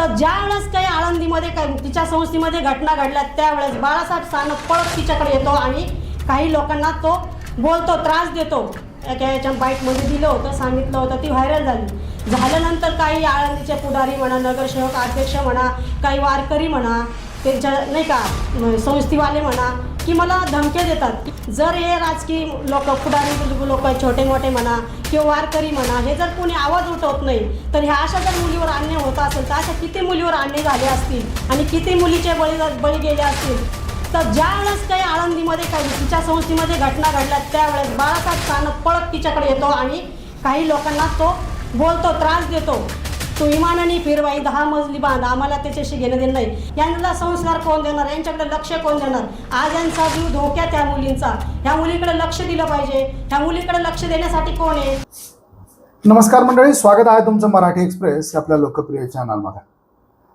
तर ज्या वेळेस काही आळंदीमध्ये काही तिच्या संस्थेमध्ये घटना घडल्या त्यावेळेस बाळासाहेब सानप पळत तिच्याकडे येतो आणि काही लोकांना तो बोलतो त्रास देतो. एका याच्या बाईकमध्ये दिलं होतं सांगितलं होतं ती व्हायरल झाली. झाल्यानंतर काही आळंदीचे पुढारी म्हणा नगरसेवक अध्यक्ष म्हणा काही वारकरी म्हणा त्यांच्या नाही का संस्थेवाले म्हणा की मला धमक्या देतात. जर हे राजकीय लोक पुढारी लोक छोटे मोठे म्हणा किंवा वारकरी म्हणा हे जर कोणी आवाज उठवत नाही तर ह्या अशा जर मुलीवर अन्याय होत असेल तर अशा किती मुलीवर अन्याय झाले असतील आणि किती मुलीचे बळी बळी गेले असतील? तर ज्या वेळेस काही आळंदीमध्ये काही तिच्या संस्थेमध्ये घटना घडल्या त्यावेळेस बाळासाहेब सानप पळत तिच्याकडे येतो आणि काही लोकांना तो बोलतो त्रास देतो. तू इमानाने फिरवाई दहा मजली बांध आम्हाला त्याच्याशी घेणं देणं नाही. यांना संस्कार कोण देणार? यांच्याकडे लक्ष कोण देणार? आज यांचा जीव धोक्या त्या मुलींचा. ह्या मुलीकडे लक्ष दिलं पाहिजे. ह्या मुलीकडे लक्ष देण्यासाठी कोण आहे? नमस्कार मंडळी स्वागत आहे तुमचं मराठी एक्सप्रेस आपल्या लोकप्रिय चॅनलमध्ये.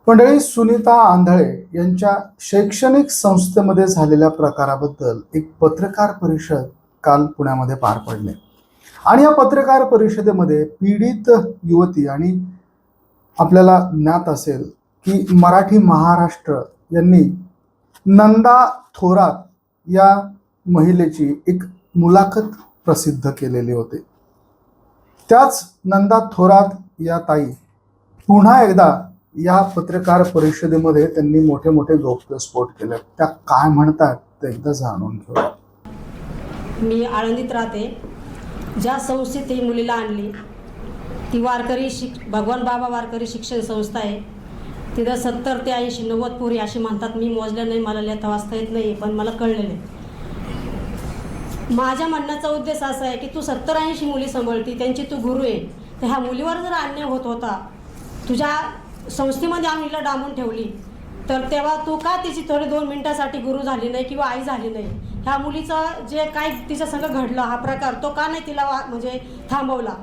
मंडळी सुनीता आंधळे यांच्या शैक्षणिक संस्थेमध्ये झालेल्या प्रकाराबद्दल एक पत्रकार परिषद काल पुण्यामध्ये पार पडले. आणि या पत्रकार परिषदेमध्ये पीडित युवती आणि आपल्याला ज्ञात असेल की मराठी महाराष्ट्र यांनी नंदा थोरात या महिलेची एक मुलाखत प्रसिद्ध केलेली होती. त्याच नंदा थोरात या ताई पुन्हा एकदा या पत्रकार परिषदेमध्ये त्यांनी मोठे मोठे गौप्यस्फोट केले. त्या काय म्हणतात ते एकदा जाणून घेऊ मी आळंदीत राहते. ज्या संस्थेत ही मुलीला आणली ती वारकरी शिक भगवान बाबा वारकरी शिक्षण संस्था आहे. तिथं सत्तर ते ऐंशी नव्वद पोरी अशी म्हणतात मी मोजलं नाही मला लिहिता वाचता येत नाही पण मला कळलेलं आहे. माझ्या म्हणण्याचा उद्देश असा आहे की तू सत्तर ऐंशी मुली सांभाळती त्यांची तू गुरु आहे. तर ह्या मुलीवर जर अन्याय होत होता तुझ्या संस्थेमध्ये आम्ही हिला डांबून ठेवली तर तेव्हा तू का तिची थोडी दोन मिनटासाठी गुरु झाली नाही किंवा आई झाली नाही? ह्या मुलीचं जे काय तिच्या संग घडलं हा प्रकार तो का नाही तिला वा म्हणजे थांबवला?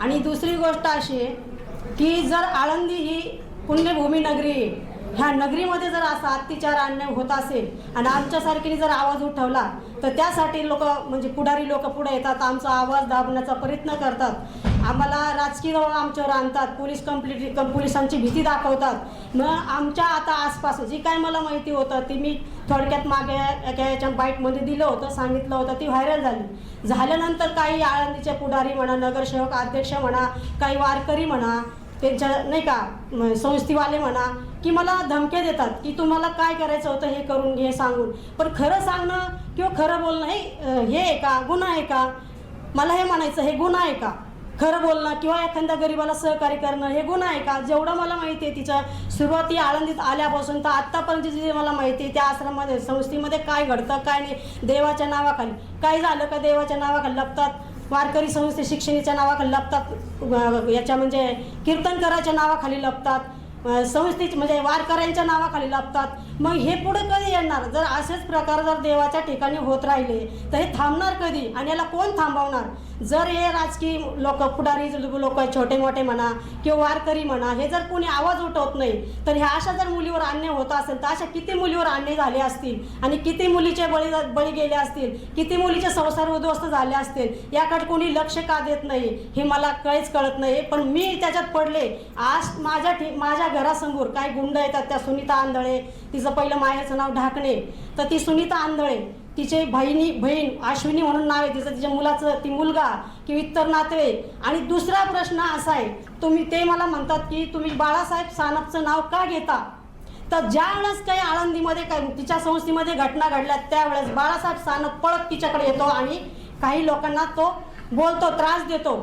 आणि दुसरी गोष्ट अशी आहे की जर आळंदी ही पुण्यभूमी नगरी आहे ह्या नगरीमध्ये जर असा अत्याचार अन्याय होत असेल आणि आमच्यासारखीने जर आवाज उठवला तर त्यासाठी लोक म्हणजे पुढारी लोक पुढे येतात आमचा आवाज दाबण्याचा प्रयत्न करतात. आम्हाला राजकीय आमच्यावर आणतात पोलीस कंप्लीट पोलिसांची भीती दाखवतात. मग आमच्या आता आसपास जी काय मला माहिती होतं ती मी थोडक्यात मागे एका याच्या बाईकमध्ये दिलं होतं सांगितलं होतं ती व्हायरल झाली. झाल्यानंतर काही आळंदीचे पुढारी म्हणा नगरसेवक अध्यक्ष म्हणा काही वारकरी म्हणा त्यांच्या नाही का संस्थेवाले म्हणा की मला धमक्या देतात की तुम्हाला काय करायचं होतं हे करून घे सांगून. पण खरं सांगणं किंवा खरं बोलणं हे हे आहे का? गुन्हा आहे का? मला हे म्हणायचं हे गुन्हा आहे का? खरं बोलणं किंवा एखाद्या गरीबाला सहकार्य करणं हे गुन्हा आहे का? जेवढं मला माहिती आहे तिच्या सुरुवाती आळंदीत आल्यापासून तर आत्तापर्यंत जे मला माहिती आहे त्या आश्रमामध्ये संस्थेमध्ये काय घडतं काय नाही देवाच्या नावाखाली. काय झालं का देवाच्या नावाखाली लपतात? वारकरी संस्थे शिक्षणीच्या नावाखाली लपतात याच्या म्हणजे कीर्तनकराच्या नावाखाली लपतात संस्थेच म्हणजे वारकऱ्यांच्या नावाखाली लपतात. मग हे पुढे कधी येणार? जर असेच प्रकार जर देवाच्या ठिकाणी होत राहिले तर हे थांबणार कधी? आणि याला कोण थांबवणार? जर हे राजकीय लोक पुढारी लोक छोटे मोठे म्हणा किंवा वारकरी म्हणा हे जर कोणी आवाज उठवत नाही तर ह्या अशा जर मुलीवर अन्याय होत असेल तर अशा किती मुलीवर अन्याय झाले असतील आणि किती मुलीचे बळी बळी गेले असतील किती मुलीचे संसार उद्ध्वस्त झाले असतील याकडे कोणी लक्ष का देत नाही हे मला काहीच कळत नाही. पण मी त्याच्यात पडले. आज माझ्या ठि माझ्या घरासमोर काही गुंड येतात त्या सुनीता आंधळे तिचं पहिलं मायाचं नाव ढाकणे. तर ती सुनीता आंधळे तिचे बहिणी बहीण अश्विनी म्हणून नाव आहे तिचं. तिच्या मुलाचं ती मुलगा किंवा इतर नातवे आणि दुसरा प्रश्न असा आहे तुम्ही ते मला म्हणतात की तुम्ही बाळासाहेब सानपचं नाव का घेता? तर ज्या वेळेस काही आळंदीमध्ये काही तिच्या संस्थेमध्ये घटना घडल्या त्यावेळेस बाळासाहेब सानप पळत तिच्याकडे येतो आणि काही लोकांना तो बोलतो त्रास देतो.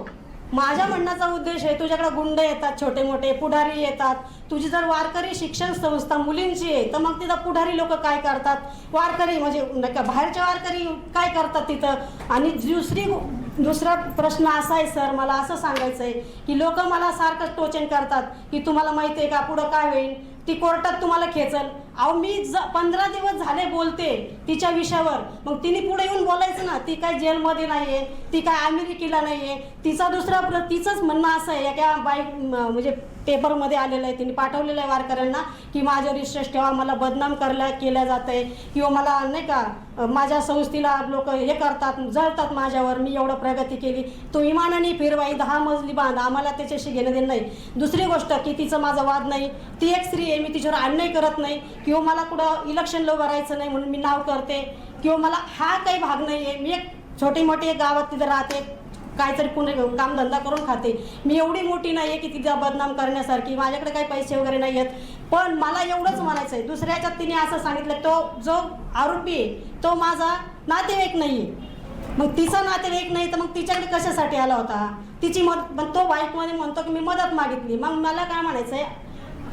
माझ्या म्हणण्याचा उद्देश आहे तुझ्याकडे गुंड येतात छोटे मोठे पुढारी येतात. तुझी जर वारकरी शिक्षण संस्था मुलींची आहे तर मग तिथं पुढारी लोक काय करतात? वारकरी म्हणजे नाही का बाहेरचे वारकरी काय करतात तिथं? आणि दुसरी दुसरा प्रश्न असा आहे सर मला असं सांगायचं आहे की लोक मला सारखं टोचन करतात की तुम्हाला माहिती आहे का पुढं काय होईल? ती कोर्टात तुम्हाला खेचल. अहो मी ज पंधरा दिवस झाले बोलते तिच्या विषयावर. मग तिने पुढे येऊन बोलायचं ना ती काय जेलमध्ये नाही आहे ती काय अमेरिकेला नाही आहे तिचा दुसरा प्र तिचंच म्हणणं असं आहे एका बाईक म्हणजे पेपरमध्ये आलेलं आहे तिने पाठवलेलं आहे वारकऱ्यांना की माझ्या विश्वास ठेवा मला बदनाम करल्या केल्या जात आहे किंवा मला नाही का माझ्या संस्थेला लोक हे करतात जळतात माझ्यावर मी एवढं प्रगती केली. तो इमानाने फिरवाई दहा मजली बांध आम्हाला त्याच्याशी घेणं देणं नाही. दुसरी गोष्ट की तिचं माझा वाद नाही. ती एक स्त्री आहे मी तिच्यावर अन्याय करत नाही. किंवा मला कुठं इलेक्शनला भरायचं नाही म्हणून मी नाव करते. किंवा मला हा काही भाग नाही आहे मी एक छोटी मोठी एक गावात तिथं राहते. काहीतरी पुणे कामधंदा करून खाते. मी एवढी मोठी नाही आहे की तिचा बदनाम करण्यासारखी. माझ्याकडे काही पैसे वगैरे नाही आहेत पण मला एवढंच म्हणायचं आहे दुसऱ्याच्यात तिने असं सांगितलं तो जो आरोपी आहे तो माझा नातेवाईक नाही आहे मग तिचा नातेवाईक नाही तर मग तिच्याकडे कशासाठी आला होता? तिची मद पण तो बाईकमध्ये म्हणतो की मी मदत मागितली. मग मला काय म्हणायचं आहे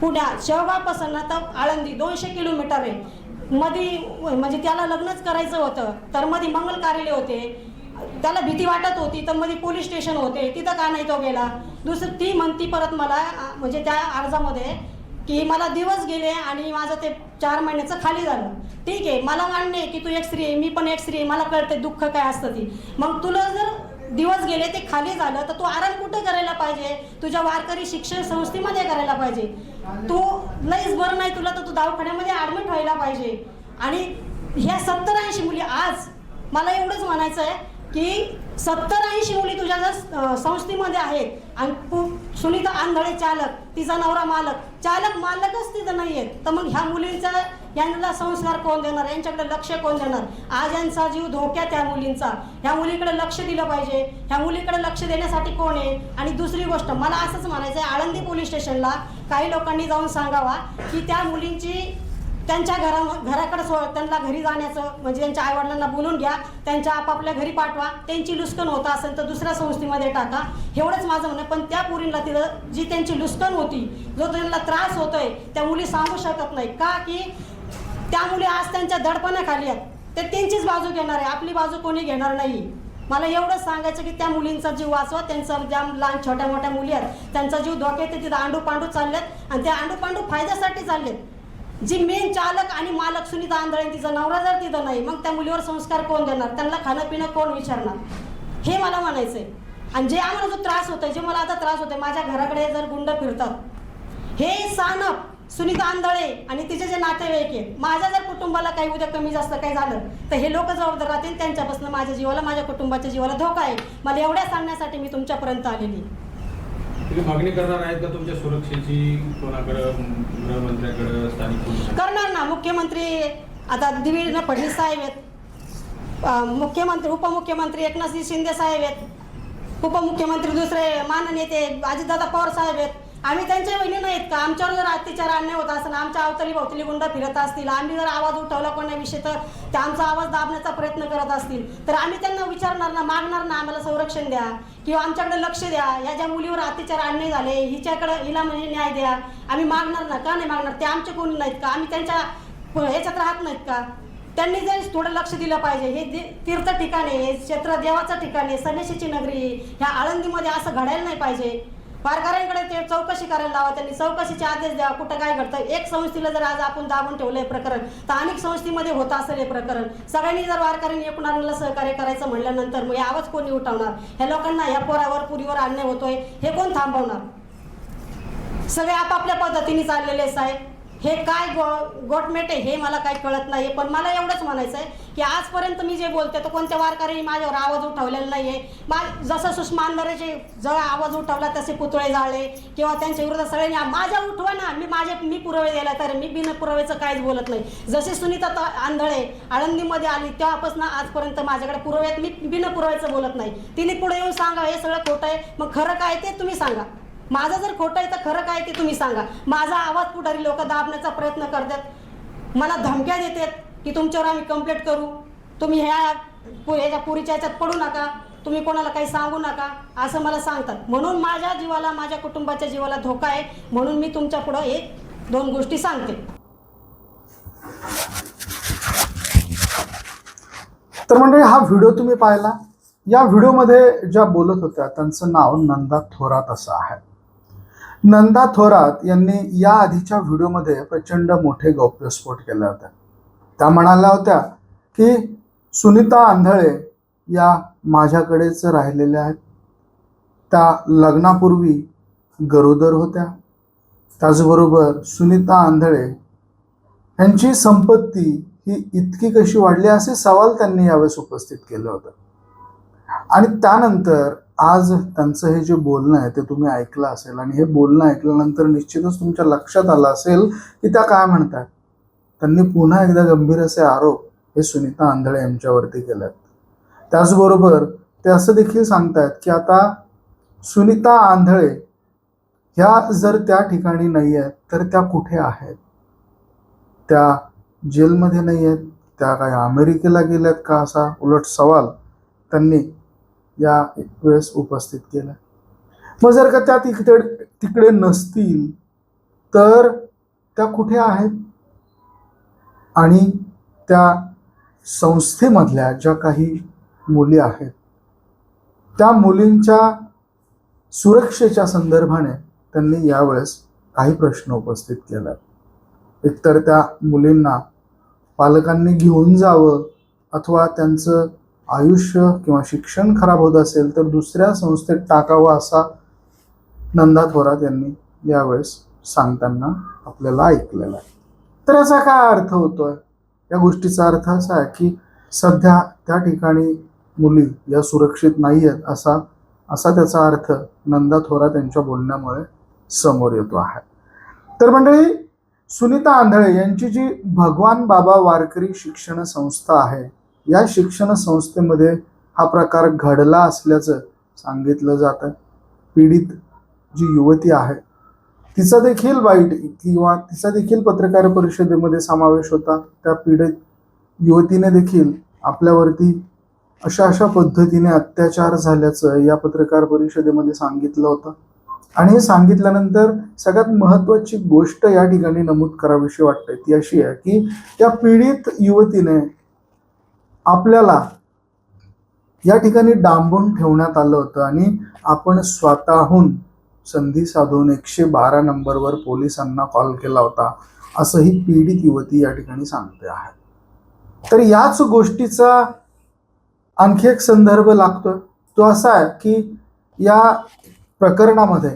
पुण्या शेवगावपासून तर आळंदी दोनशे किलोमीटर आहे. मधी म्हणजे त्याला लग्नच करायचं होतं तर मध्ये मंगल कार्यालय होते. त्याला भीती वाटत होती तर मध्ये पोलीस स्टेशन होते तिथं का नाही तो गेला? दुसरं ती म्हणती परत मला म्हणजे त्या अर्जामध्ये की मला दिवस गेले आणि माझं ते चार महिन्याचं खाली झालं. ठीक आहे मला मान्य आहे की तू एक स्त्री आहे मी पण एक स्त्री आहे मला कळते दुःख काय असतं ती. मग तुला जर दिवस गेले ते खाली झालं तर तू आराम कुठे करायला पाहिजे? तुझ्या वारकरी शिक्षण संस्थेमध्ये करायला पाहिजे. तू लईच बरं नाही तुला तर तू दवाखान्यामध्ये ॲडमिट व्हायला पाहिजे. आणि ह्या सत्तर ऐंशी मुली आज मला एवढंच म्हणायचं आहे की सत्तर ऐंशी मुली तुझ्या जर संस्थेमध्ये आहेत आणि सुनीता आंधळे चालक तिचा नवरा मालक चालक मालकच तिथं नाही आहेत तर मग ह्या मुलींचा यांना संस्कार कोण देणार? यांच्याकडे लक्ष कोण देणार? आज यांचा जीव धोक्यात त्या मुलींचा. ह्या मुलीकडे लक्ष दिलं पाहिजे. ह्या मुलीकडे लक्ष देण्यासाठी कोण आहे? आणि दुसरी गोष्ट मला असंच म्हणायचं आहे आळंदी पोलीस स्टेशनला काही लोकांनी जाऊन सांगावा की त्या मुलींची त्यांच्या घरा घराकडे सो त्यांना घरी जाण्याचं म्हणजे त्यांच्या आईवडिलांना बोलून घ्या त्यांच्या आपापल्या घरी पाठवा त्यांची लुस्कन होत असेल तर दुसऱ्या संस्थेमध्ये टाका. एवढंच माझं म्हणणं पण त्या पुरींना तिथं जी त्यांची लुस्कन होती जो त्यांना त्रास होतोय त्या मुली सांगू शकत नाही. का? की त्या मुली आज त्यांच्या दडपणाखाली आहेत. ते त्यांचीच बाजू घेणार आहे. आपली बाजू कोणी घेणार नाही? मला एवढं सांगायचं की त्या मुलींचा जीव वाचवा. त्यांचा ज्या लहान छोट्या मोठ्या मुली आहेत त्यांचा जीव धोक्यात आहे, तिथं आंडू पांडू चाललेत आणि त्या आंडू पांडू फायद्यासाठी चाललेत. जी मेन चालक आणि मालक सुनीता आंधळे तिचा नवरा जर तिथं नाही मग त्या मुलीवर संस्कार कोण देणार? त्यांना खाणं पिणं कोण विचारणार? हे मला म्हणायचं आहे आणि जे आम्हाला जो त्रास होतोय जे मला आता त्रास होतोय माझ्या घराकडे जर गुंड फिरतात हे सानप सुनीता आंधळे आणि तिचे जे नातेवाईक आहेत माझ्या जर कुटुंबाला काही उद्या कमी जास्त काही झालं तर हे लोक जबाबदार राहतील त्यांच्यापासून माझ्या जीवाला माझ्या कुटुंबाच्या जीवाला धोका आहे. मला एवढ्या सांगण्यासाठी मी तुमच्यापर्यंत आलेली. तुम्ही मागणी करणार आहेत का तुमच्या सुरक्षेची कोणाकडं गृहमंत्र्याकडं स्थानिक पोलिसांकडं? करणार ना. मुख्यमंत्री आता देवेंद्र फडणवीस साहेब आहेत. मुख्यमंत्री उपमुख्यमंत्री एकनाथजी शिंदे साहेब आहेत. उपमुख्यमंत्री दुसरे माननीय ते अजितदादा पवार साहेब आहेत. आम्ही त्यांच्या बहिणी नाहीत का? आमच्यावर जर अत्याचार अन्याय होत असेल आमच्या अवतली भोवतली गुंड फिरत असतील आम्ही जर आवाज उठवला कोणाविषयी तर ते आमचा आवाज दाबण्याचा प्रयत्न करत असतील. तर आम्ही त्यांना विचारणार ना मागणार ना आम्हाला संरक्षण द्या. किंवा आमच्याकडे लक्ष द्या. या ज्या मुलीवर अत्याचार अन्याय झाले हिच्याकडे हिला म्हणजे न्याय द्या. आम्ही मागणार ना का नाही मागणार? ते आमचे कोणी नाहीत का? आम्ही त्यांच्या ह्याच्यात राहत नाहीत का? त्यांनी जर थोडं लक्ष दिलं पाहिजे. हे तीर्थ ठिकाण आहे हे क्षेत्र देवाचं ठिकाण आहे संन्याशीची नगरी ह्या आळंदीमध्ये असं घडायला नाही पाहिजे. वारकऱ्यांकडे ते चौकशी करायला लावा त्यांनी चौकशीचे आदेश द्या कुठं काय घडतं एक संस्थेला जर आज आपण दाबून ठेवलं हे प्रकरण तर अनेक संस्थेमध्ये होत असेल हे प्रकरण. सगळ्यांनी जर वारकऱ्यांनी एकूणाला सहकार्य करायचं म्हणल्यानंतर मग आवाज कोणी उठवणार ह्या लोकांना ह्या पोरावर पुरीवर अन्याय होतोय हे कोण थांबवणार? सगळे आपापल्या पद्धतीने चाललेले साहेब. हे काय गो गोटमेटे हे मला काही कळत नाही पण मला एवढंच म्हणायचं आहे की आजपर्यंत मी जे बोलते तर कोणत्या वारकऱ्यांनी माझ्यावर आवाज उठवलेला नाही आहे मा जसं सुषमा जळ आवाज उठवला तसे पुतळे जाळले किंवा त्यांच्या विरोधात सगळ्यांनी माझ्या उठवा ना मी माझे मी पुरावे दिला तर मी बिन पुरावेचं काहीच बोलत नाही. जसे सुनीता आंधळे आळंदीमध्ये आली तेव्हापासून आजपर्यंत माझ्याकडे पुरावे मी बिन पुराव्याचं बोलत नाही. तिने पुढे येऊन सांगा हे सगळं खोटं आहे. मग खरं काय ते तुम्ही सांगा. माझं जर खोटं आहे तर खरं काय ते तुम्ही सांगा. माझा आवाज पुढारी लोक दाबण्याचा प्रयत्न करतात. मला धमक्या देतात की तुमच्यावर आम्ही कंप्लेंट करू. तुम्ही ह्या पु- ह्याच्या पुरीच्या ह्याच्यात पडू नका. तुम्ही कोणाला काही सांगू नका. असं मला सांगतात. म्हणून माझ्या जीवाला माझ्या कुटुंबाच्या जीवाला धोका आहे. म्हणून मी तुमच्या पुढं एक दोन गोष्टी सांगते. तर म्हणजे हा व्हिडिओ तुम्ही पाहिला. या व्हिडिओमध्ये ज्या बोलत होत्या त्यांचं नाव नंदा थोरात असं आहे. नंदा थोरात यांनी या आधीच्या व्हिडिओमध्ये प्रचंड मोठे गौप्यस्फोट केला होता. त्या म्हणाल्या होत्या की सुनीता आंधळे या माझ्याकडेच राहिलेल्या आहेत. त्या लग्नापूर्वी गरोदर होत्या. त्याचबरोबर सुनीता आंधळे यांची संपत्ती ही इतकी कशी वाढली असे सवाल त्यांनी यावेळेस उपस्थित केलं होतं. आणि त्यानंतर आज त्यांचं हे जे बोलणं आहे ते तुम्ही ऐकलं असेल आणि हे बोलणं ऐकल्यानंतर निश्चितच तुमच्या लक्षात आलं असेल की त्या काय म्हणतात त्यांनी पुन्हा एकदा गंभीर असे आरोप हे सुनीता आंधळे यांच्यावरती केलेत. आहेत त्याचबरोबर ते असं देखील सांगतायत की आता सुनीता आंधळे ह्या जर त्या ठिकाणी नाही आहेत तर त्या कुठे आहेत? त्या जेलमध्ये नाही आहेत त्या काय अमेरिकेला गेल्यात का? असा उलट सवाल त्यांनी या वेळेस उपस्थित केला. मग जर का त्या तिकडे तिकडे नसतील तर त्या कुठे आहेत? आणि त्या संस्थेमधल्या ज्या काही मुली आहेत त्या मुलींच्या सुरक्षेच्या संदर्भाने त्यांनी यावेळेस काही प्रश्न उपस्थित केला. एकतर त्या मुलींना पालकांनी घेऊन जावं अथवा त्यांचं आयुष्य किंवा शिक्षण खराब होत असेल तर दुसऱ्या संस्थेत टाकावं असा नंदा थोरात यांनी यावेळेस सांगताना आपल्याला ऐकलेला आहे. तर याचा काय अर्थ होतोय? या गोष्टीचा अर्थ असा आहे की सध्या त्या ठिकाणी मुली या सुरक्षित नाही आहेत असा असा त्याचा अर्थ नंदा थोरात यांच्या बोलण्यामुळे समोर येतो आहे. तर मंडळी सुनीता आंधळे यांची जी भगवान बाबा वारकरी शिक्षण संस्था आहे या शिक्षण संस्थेमध्ये हा प्रकार घडला असल्याचं सांगितलं जातं पीडित जी युवती आहे तिचा देखील वाईट किंवा तिचा देखील पत्रकार परिषदेमध्ये समावेश होता. त्या पीडित युवतीने देखील आपल्यावरती अशा अशा पद्धतीने अत्याचार झाल्याचं या पत्रकार परिषदेमध्ये सांगितलं होतं. आणि हे सांगितल्यानंतर सगळ्यात महत्त्वाची गोष्ट या ठिकाणी नमूद करावीशी वाटते. ती अशी आहे की त्या पीडित युवतीने आपल्याला या ठिकाणी डांबून ठेवण्यात आलं होतं आणि आपण स्वतःहून संधी साधून एकशे बारा नंबरवर पोलिसांना कॉल केला होता असं ही पीडित युवती या ठिकाणी सांगते आहे. तर याच गोष्टीचा आणखी एक संदर्भ लागतोय. तो असा आहे की या प्रकरणामध्ये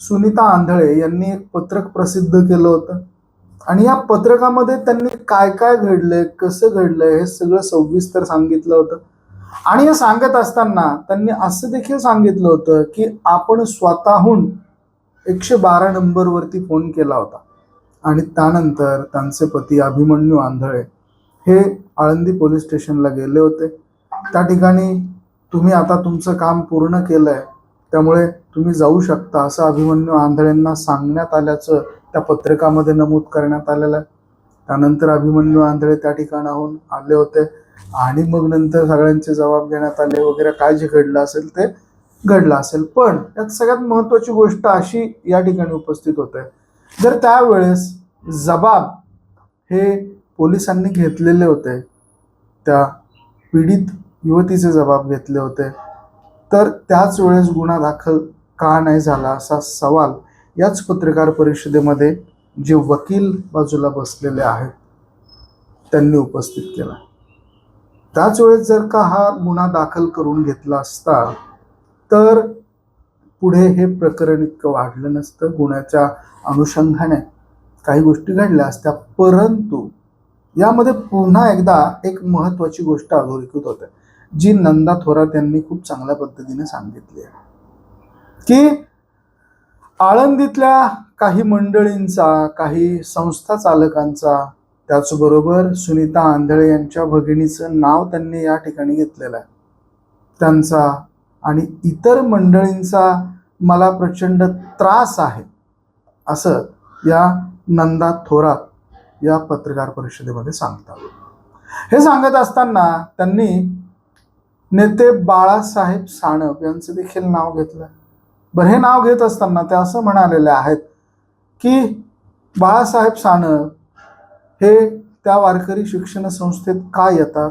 सुनीता आंधळे यांनी एक पत्रक प्रसिद्ध केलं होतं. आणि या पत्रकामध्ये त्यांनी काय काय घडलंय कसं घडलंय हे सगळं सविस्तर सांगितलं होतं. आणि हे सांगत असताना त्यांनी असं देखील सांगितलं होतं की आपण स्वतःहून एकशे बारा नंबरवरती फोन केला होता. आणि त्यानंतर त्यांचे पती अभिमन्यू आंधळे हे आळंदी पोलीस स्टेशनला गेले होते. त्या ठिकाणी तुम्ही आता तुमचं काम पूर्ण केलं आहे त्यामुळे तुम्ही जाऊ शकता असं अभिमन्यू आंधळेंना सांगण्यात आल्याचं त्या पत्रकामध्ये नमूद करण्यात आलेलं आहे. त्यानंतर अभिमन्यू आंधळे त्या ठिकाणाहून आले होते आणि मग नंतर सगळ्यांचे जबाब घेण्यात आले वगैरे. काय जे घडलं असेल ते घडलं असेल. पण यात सगळ्यात महत्त्वाची गोष्ट अशी या ठिकाणी उपस्थित होते. जर त्यावेळेस जबाब हे पोलिसांनी घेतलेले होते त्या पीडित युवतीचे जबाब घेतले होते तर त्याच वेळेस गुन्हा दाखल का नाही झाला असा सवाल याच पत्रकार परिषदेमध्ये जे वकील बाजूला बसलेले आहेत त्यांनी उपस्थित केला. त्याच वेळेस जर का हा गुन्हा दाखल करून घेतला असता तर पुढे हे प्रकरण इतकं वाढलं नसतं. गुन्ह्याच्या अनुषंगाने काही गोष्टी घडल्या असत्या परंतु यामध्ये पुन्हा एकदा एक महत्त्वाची गोष्ट अधोरेखित होते. जी नंदा थोरात यांनी खूप चांगल्या पद्धतीने सांगितली आहे. की आळंदीतल्या काही मंडळींचा काही संस्था चालकांचा त्याचबरोबर सुनीता आंधळे यांच्या भगिनीचं नाव त्यांनी या ठिकाणी घेतलेलं आहे. त्यांचा आणि इतर मंडळींचा मला प्रचंड त्रास आहे असं या नंदा थोरात या पत्रकार परिषदेमध्ये सांगतात. हे सांगत असताना त्यांनी नेते बाळासाहेब साणप यांचं देखील नाव घेतलं. बरं हे नाव घेत असताना ते असं म्हणालेले आहेत की बाळासाहेब साणप हे त्या वारकरी शिक्षण संस्थेत का येतात?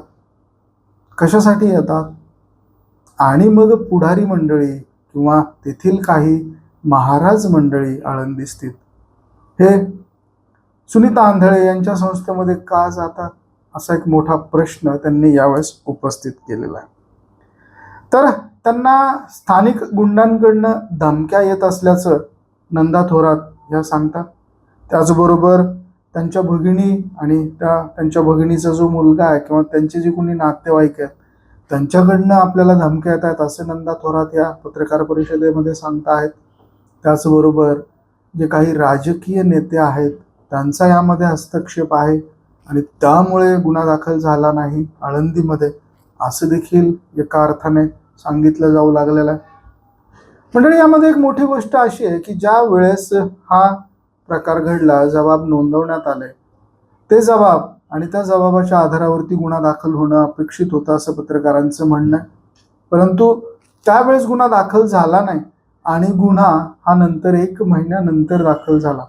कशासाठी येतात? आणि मग पुढारी मंडळी किंवा तेथील काही महाराज मंडळी आळंदी स्थित हे सुनीता आंधळे यांच्या संस्थेमध्ये का जातात? असा एक मोठा प्रश्न त्यांनी यावेळेस उपस्थित केलेला आहे. तर त्यांना स्थानिक गुंडांकडनं धमक्या येत असल्याचं नंदा थोरात ह्या सांगतात. त्याचबरोबर त्यांच्या भगिनी आणि त्या त्यांच्या भगिनीचा जो मुलगा आहे किंवा त्यांचे जे कोणी नातेवाईक आहेत त्यांच्याकडनं आपल्याला धमक्या येत आहेत असे नंदा थोरात या पत्रकार परिषदेमध्ये सांगता आहेत. त्याचबरोबर जे काही राजकीय नेते आहेत त्यांचा यामध्ये हस्तक्षेप आहे आणि त्यामुळे गुन्हा दाखल झाला नाही आळंदीमध्ये. असं देखील एका अर्थाने सांगितलं जाऊ लागलेलं आहे. मंडळी यामध्ये एक मोठी गोष्ट अशी आहे की ज्या वेळेस हा प्रकार घडला जबाब नोंदवण्यात आले ते जबाब आणि त्या जबाबाच्या आधारावरती गुन्हा दाखल होणं अपेक्षित होतं असं पत्रकारांचं म्हणणं आहे. परंतु त्यावेळेस गुन्हा दाखल झाला नाही आणि गुन्हा हा नंतर एक महिन्यानंतर दाखल झाला.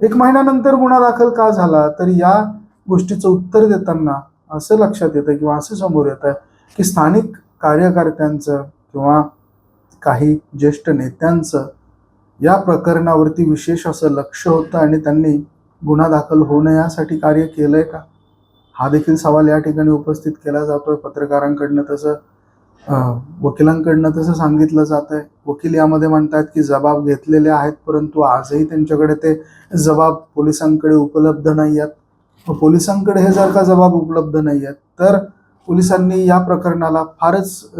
एक महिन्यानंतर गुन्हा दाखल का झाला? तर या गोष्टीचं उत्तर देताना असं लक्षात येतं किंवा असं समोर येतं की स्थानिक कार्यकर्त्यांचं किंवा काही ज्येष्ठ नेत्यांचं या प्रकरणावरती विशेष असं लक्ष होतं आणि त्यांनी गुन्हा दाखल होऊ नये यासाठी कार्य केलं आहे का? हा देखील सवाल या ठिकाणी उपस्थित केला जातोय. पत्रकारांकडनं तसं वकिलांकडनं तसं सांगितलं जात आहे वकील यामध्ये म्हणतात की जबाब घेतलेले आहेत परंतु आजही त्यांच्याकडे ते जबाब पोलिसांकडे उपलब्ध नाही आहेत. पोलिसांकडे हे जर का जबाब उपलब्ध नाही आहेत तर पोलिसांनी या प्रकरणाला फारच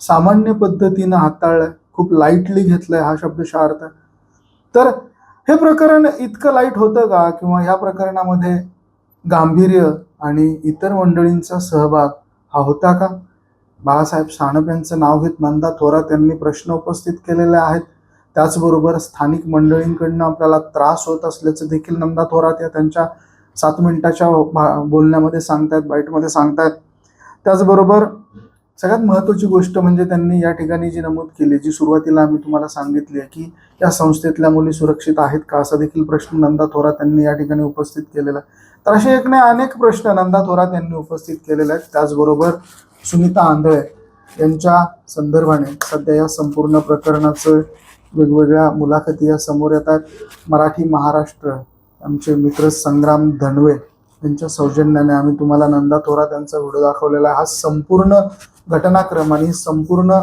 सामान्य पद्धतीनं हाताळलं खूप लाईटली घेतलंय हा शब्दशः अर्थ आहे तर हे प्रकरण इतकं लाइट होतं का? किंवा ह्या प्रकरणामध्ये गांभीर्य आणि इतर मंडळींचा सहभाग हा होता का? बाळासाहेब साणप यांचं नाव घेत नंदा थोरात यांनी प्रश्न उपस्थित केलेले आहेत. त्याचबरोबर स्थानिक मंडळींकडनं आपल्याला त्रास होत असल्याचं देखील नंदा थोरात या त्यांच्या सात मिनिटाच्या भा- बोलण्यामध्ये सांगतायत बाईटमध्ये सांगतायत. त्याचबरोबर सगळ्यात महत्त्वाची गोष्ट म्हणजे त्यांनी या ठिकाणी जी नमूद केली जी सुरुवातीला आम्ही तुम्हाला सांगितली आहे की या संस्थेतल्या मुली सुरक्षित आहेत का असा देखील प्रश्न नंदा थोरात यांनी या ठिकाणी उपस्थित केलेला आहे. तर असे एक नाही अनेक प्रश्न नंदा थोरात यांनी उपस्थित केलेले आहेत. त्याचबरोबर सुनीता आंधळे यांच्या संदर्भाने सध्या या संपूर्ण प्रकरणाचं वेगवेगळ्या मुलाखती या समोर येतात मराठी महाराष्ट्र आमचे मित्र संग्राम धनवे यांच्या सौजन्याने आम्ही तुम्हाला नंदा थोरात यांचा व्हिडिओ दाखवलेला आहे. हा संपूर्ण घटनाक्रम आणि संपूर्ण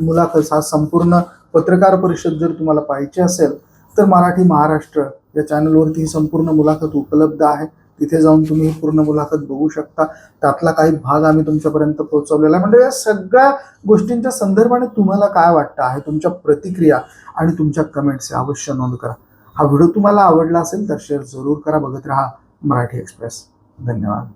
मुलाखत हा संपूर्ण पत्रकार परिषद जर तुम्हाला पाहिजे असेल तर मराठी महाराष्ट्र या चॅनलवरती ही संपूर्ण मुलाखत उपलब्ध आहे. तिथे जाऊन तुम्ही ही पूर्ण मुलाखत बघू शकता. त्यातला काही भाग आम्ही तुमच्यापर्यंत पोहोचवलेला आहे. म्हणजे या सगळ्या गोष्टींच्या संदर्भाने तुम्हाला काय वाटतं आहे तुमच्या प्रतिक्रिया आणि तुमच्या कमेंट्स अवश्य नोंद करा. हा व्हिडिओ तुम्हाला आवडला असेल तर शेअर जरूर करा. बघत राहा मराठी एक्सप्रेस धन्यवाद